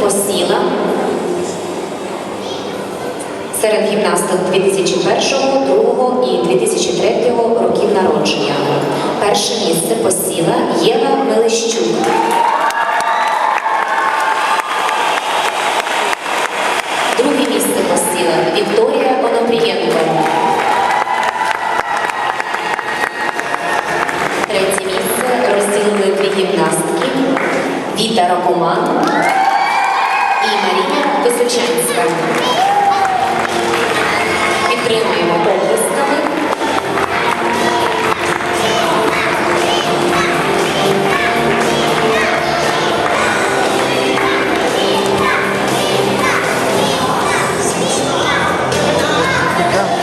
посіла серед гімнасток 2001, 2002 і 2003 років народження. Перше місце посіла Єва Мелещук. Друге місце посіла Вікторія Онопрієнко. Третє місце розділили дві гімнастки Віта Рокоман і Марія Височенська. Підтримуємо облисками. Yeah.